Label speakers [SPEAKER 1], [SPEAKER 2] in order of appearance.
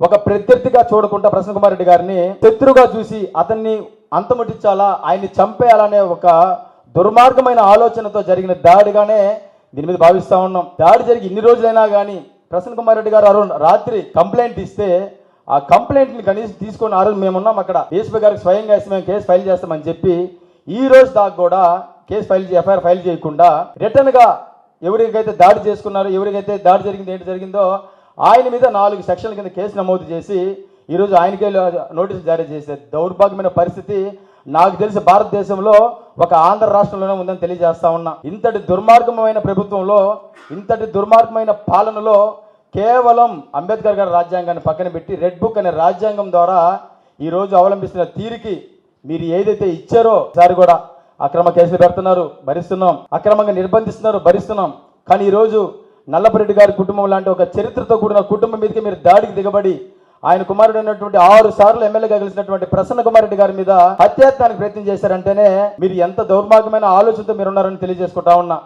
[SPEAKER 1] ఒక ప్రత్యర్థిగా చూడకుండా ప్రసన్న కుమార్ రెడ్డి గారిని శత్రుగా చూసి అతన్ని అంతముట్టించాలా ఆయన్ని చంపేయాలనే ఒక దుర్మార్గమైన ఆలోచనతో జరిగిన దాడిగానే దీని మీద భావిస్తూ ఉన్నాం. దాడి జరిగి ఇన్ని రోజులైనా కానీ ప్రసన్న కుమార్ రెడ్డి గారు అరుణ్ రాత్రి కంప్లైంట్ ఇస్తే ఆ కంప్లైంట్ని కనీసం తీసుకొని ఆ రోజు మేమున్నాం అక్కడ. డీఎస్పీ గారికి స్వయంగా మేము కేసు ఫైల్ చేస్తామని చెప్పి ఈ రోజు దాకా కూడా కేసు ఫైల్ ఎఫ్ఐఆర్ ఫైల్ చేయకుండా రిటర్న్గా ఎవరికైతే దాడి చేసుకున్నారో ఎవరికైతే దాడి జరిగింది ఏంటి జరిగిందో ఆయన మీద నాలుగు సెక్షన్ల కింద కేసు నమోదు చేసి ఈరోజు ఆయనకే నోటీసులు జారీ చేసే దౌర్భాగ్యమైన పరిస్థితి నాకు తెలిసి భారతదేశంలో ఒక ఆంధ్ర రాష్ట్రంలోనే ఉందని తెలియజేస్తా ఉన్నా. ఇంతటి దుర్మార్గమైన ప్రభుత్వంలో ఇంతటి దుర్మార్గమైన పాలనలో కేవలం అంబేద్కర్ గారి రాజ్యాంగాన్ని పక్కన పెట్టి రెడ్ బుక్ అనే రాజ్యాంగం ద్వారా ఈ రోజు అవలంబిస్తున్న తీరికి మీరు ఏదైతే ఇచ్చారో సారి కూడా అక్రమ కేసులు పెడుతున్నారు భరిస్తున్నాం. అక్రమంగా నిర్బంధిస్తున్నారు భరిస్తున్నాం. కానీ ఈరోజు నల్లపరెడ్డి గారి కుటుంబం లాంటి ఒక చరిత్రతో కూడిన కుటుంబం మీదకి మీరు దాడికి దిగబడి ఆయన కుమారుడు అయినటువంటి ఆరు సార్లు ఎమ్మెల్యేగా గెలిచినటువంటి ప్రసన్న కుమార్ రెడ్డి గారి మీద హత్యాత్నానికి ప్రయత్నం చేశారంటేనే మీరు ఎంత దౌర్మార్గమైన ఆలోచనతో మీరు ఉన్నారని తెలియజేసుకుంటా ఉన్నా.